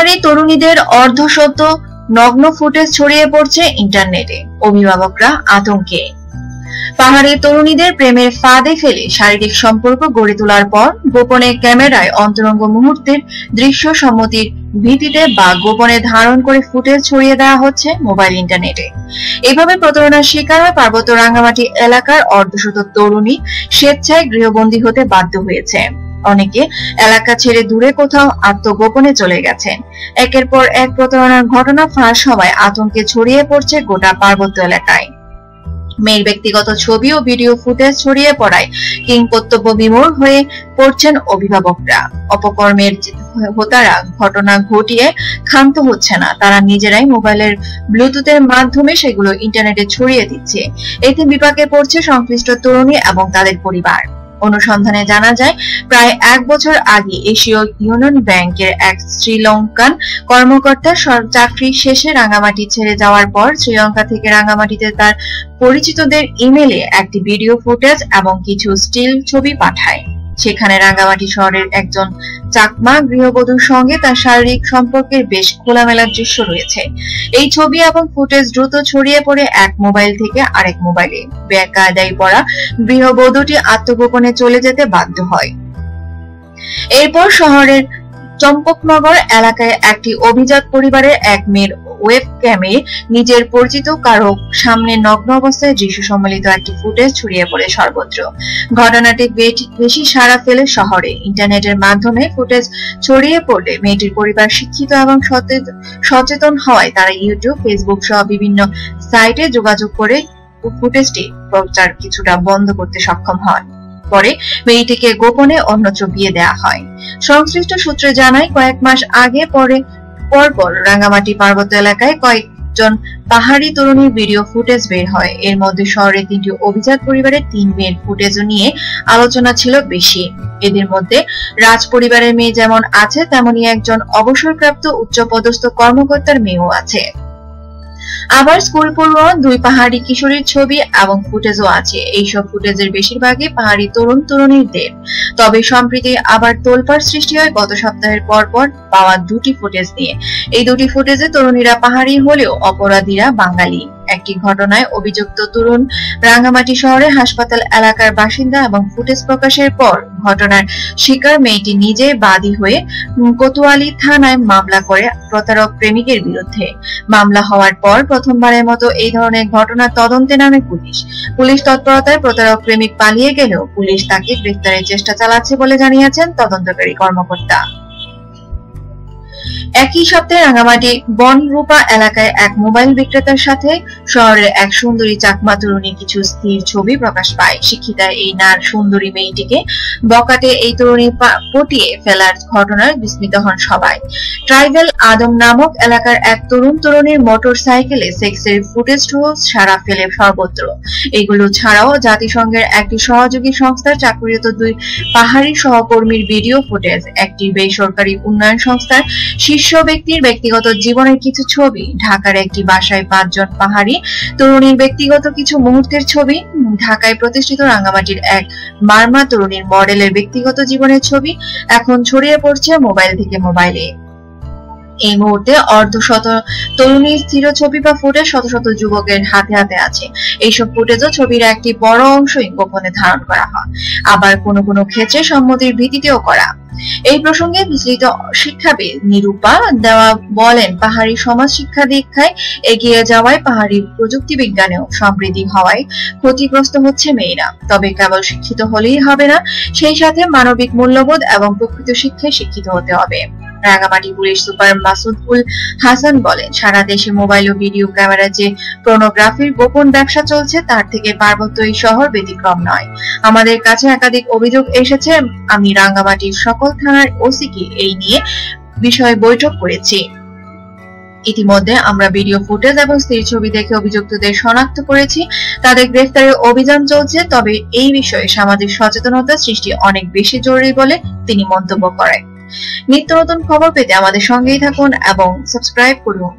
পাহাড়ি তরুণীদের অর্ধশত নগ্ন ফুটেজ ছড়িয়ে পড়ছে ইন্টারনেটে। অভিভাবকরা আতঙ্কে। পাহাড়ি তরুণীদের প্রেমের ফাঁদে ফেলে শারীরিক সম্পর্ক গড়ে তোলার পর গোপনে ক্যামেরায় অন্তরঙ্গ মুহূর্তের দৃশ্য সম্মতির ভিত্তিতে বা গোপনে ধারণ করে ফুটেজ ছড়িয়ে দেওয়া হচ্ছে মোবাইল ইন্টারনেটে। এভাবে প্রতারণার শিকার হয় পার্বত্য রাঙ্গামাটি এলাকার অর্ধশত তরুণী, স্বেচ্ছায় গৃহবন্দী হতে বাধ্য হয়েছে। অনেকে এলাকা ছেড়ে দূরে কোথাও আত্মগোপনে চলে গেছেন। একের পর এক প্রতারণার ঘটনা ফাঁস হওয়ায় আতঙ্কে ছড়িয়ে পড়ছে গোটা পার্বত্য এলাকায়। মেয়ের ব্যক্তিগত ছবি ও ভিডিও ফুটেজ ছড়িয়ে পড়ায় কিংকর্তব্য বিমূর হয়ে পড়ছেন অভিভাবকরা। অপকর্মের হোতারা ঘটনা ঘটিয়ে ক্ষান্ত হচ্ছে না, তারা নিজেরাই মোবাইলের ব্লুটুথের মাধ্যমে সেগুলো ইন্টারনেটে ছড়িয়ে দিচ্ছে। এতে বিপাকে পড়ছে সংশ্লিষ্ট তরুণী এবং তাদের পরিবার। অনুসন্ধানে জানা যায়, প্রায় এক বছর আগে এশীয় ইউনিয়ন ব্যাংকের এক শ্রীলঙ্কান কর্মকর্তা চাকরি শেষে রাঙামাটি ছেড়ে যাওয়ার পর শ্রীলঙ্কা থেকে রাঙামাটিতে তার পরিচিতদের ইমেলে একটি ভিডিও ফুটেজ এবং কিছু স্টিল ছবি পাঠায়। সেখানে রাঙ্গামাটি শহরের একজন চাকমা গৃহবধূর সঙ্গে তার শারীরিক সম্পর্কের বেশ খোলামেলা দৃশ্য রয়েছে। এই ছবি এবং ফুটেজ দ্রুত ছড়িয়ে পড়ে এক মোবাইল থেকে আরেক মোবাইলে। বেকায়দায় পড়া গৃহবধূটি আত্মগোপনে চলে যেতে বাধ্য হয়। এরপর শহরের চম্পকনগর এলাকায় একটি অভিজাত পরিবারের এক মেয়ের ওয়েব ক্যামে নিজের পরিচিত কারও সামনে নগ্ন অবস্থায় দৃশ্য সম্মিলিত একটি ফুটেজ ছড়িয়ে পড়ে সর্বত্র। ঘটনাটি বেশি সাড়া ফেলে শহরে। ইন্টারনেটের মাধ্যমে ফুটেজ ছড়িয়ে পড়লে মেয়েটির পরিবার শিক্ষিত এবং সচেতন হওয়ায় তারা ইউটিউব ফেসবুক সহ বিভিন্ন সাইটে যোগাযোগ করে ফুটেজটি প্রচার কিছুটা বন্ধ করতে সক্ষম হয় পরে মেয়েটিকে গোপনে অন্যত্র বিয়ে দেয়া হয়। সংশ্লিষ্ট সূত্রে জানায়, কয়েক মাস আগে পরে পরপর রাঙ্গামাটি পার্বত্য এলাকায় কয়েকজন পাহাড়ি তরুণীর ভিডিও ফুটেজ বের হয়। এর মধ্যে শহরের তিনটি অভিজাত পরিবারের তিন মেয়ের ফুটেজও নিয়ে আলোচনা ছিল বেশি। এদের মধ্যে রাজ পরিবারের মেয়ে যেমন আছে, তেমনি একজন অবসরপ্রাপ্ত উচ্চপদস্থ কর্মকর্তার মেয়েও আছে। আবার স্কুল পড়ুয়া, দুই পাহাড়ি কিশোরীর ছবি এবং ফুটেজও আছে। এইসব ফুটেজের বেশিরভাগই পাহাড়ি তরুণ তরুণীদের। তবে সম্প্রতি আবার তোলপাড় সৃষ্টি হয় গত সপ্তাহের পর পর পাওয়া দুটি ফুটেজ নিয়ে। এই দুটি ফুটেজে তরুণীরা পাহাড়ি হলেও অপরাধীরা বাঙালি। একটি ঘটনায় অভিযুক্ত তরুণ রাঙ্গামাটি শহরে হাসপাতাল এলাকার বাসিন্দা এবং ফুটেজ প্রকাশের পর ঘটনার শিকার মেয়েটি নিজে বাদী হয়ে কোতোয়ালি থানায় মামলা করে প্রতারক প্রেমিকের বিরুদ্ধে। মামলা হওয়ার পর প্রথমবারের মতো এই ধরনের ঘটনা তদন্তে নামে পুলিশ। পুলিশ তৎপরতায় প্রতারক প্রেমিক পালিয়ে গেলেও পুলিশ তাকে গ্রেফতারের চেষ্টা চালাচ্ছে বলে জানিয়েছেন তদন্তকারী কর্মকর্তা। একই সপ্তাহে রাঙামাটি বনরূপা এলাকায় এক মোবাইল বিক্রেতার সাথে শহরের এক সুন্দরী চাকমা তরুণী কিছু স্থির ছবি প্রকাশ পায়। শিক্ষিতা এই নার সুন্দরী মেয়েটিকে বকাটে এই তরুণী পটিয়ে ফেলার ঘটনার বিস্মিত হন সবাই। ট্রাইবেল আদম নামক এলাকার এক তরুণ তরুণীর মোটর সাইকেলে সেক্সের ফুটেজ সারা ফেলে সর্বত্র। এগুলো ছাড়াও জাতিসংঘের একটি সহযোগী সংস্থার চাকরিরত দুই পাহাড়ি সহকর্মীর ভিডিও ফুটেজ, একটি বেসরকারি উন্নয়ন সংস্থার ব্যক্তির ব্যক্তিগত জীবনের কিছু ছবি, ঢাকার একটি বাসায় পাঁচজন পাহাড়ি, তরুণীর ব্যক্তিগত কিছু মুহূর্তের ছবি, ঢাকায় প্রতিষ্ঠিত রাঙ্গামাটির এক মার্মা তরুণীর মডেলের ব্যক্তিগত জীবনের ছবি, এখন ছড়িয়ে পড়ছে মোবাইল থেকে মোবাইলে। এই মুহূর্তে অর্ধ শত তরুণীর স্থির ছবি বা ফুটেজ শত শত যুবকের হাতে হাতে আছে। এইসব ফুটেজও ছবির একটি বড় অংশই গোপনে ধারণ করা হয়। আবার কোনো কোনো ক্ষেত্রে সম্মতির ভিত্তিতেও করা। এই প্রসঙ্গে বিস্তৃত শিক্ষাবিদ নিরূপা দেওয়া বলেন, পাহাড়ি সমাজ শিক্ষা দীক্ষায় এগিয়ে যাওয়ায় পাহাড়ি প্রযুক্তি বিজ্ঞানেও সমৃদ্ধি হওয়ায় ক্ষতিগ্রস্ত হচ্ছে মেয়েরা। তবে কেবল শিক্ষিত হলেই হবে না, সেই সাথে মানবিক মূল্যবোধ এবং প্রকৃত শিক্ষায় শিক্ষিত হতে হবে। রাঙামাটি পুলিশ সুপার মাসুদুল হাসান বলেন, সারা দেশে মোবাইল ও ভিডিও ক্যামেরা যে প্রোনোগ্রাফির গোপন ব্যবসা চলছে, তার থেকে পার্বত্য এই শহর ব্যতিক্রম নয়। আমাদের কাছে একাধিক অভিযোগ এসেছে, আমি রাঙ্গামাটির সকল থানার ওসিকে এই নিয়ে বিষয়ে বৈঠক করেছি। ইতিমধ্যে আমরা ভিডিও ফুটেজ এবং স্থির ছবি দেখে অভিযুক্তদের শনাক্ত করেছি। তাদের গ্রেফতারের অভিযান চলছে, তবে এই বিষয়ে সামাজিক সচেতনতা সৃষ্টি অনেক বেশি জরুরি বলে তিনি মন্তব্য করেন। নিত্য নতুন খবর পেতে আমাদের সঙ্গেই থাকুন এবং সাবস্ক্রাইব করুন।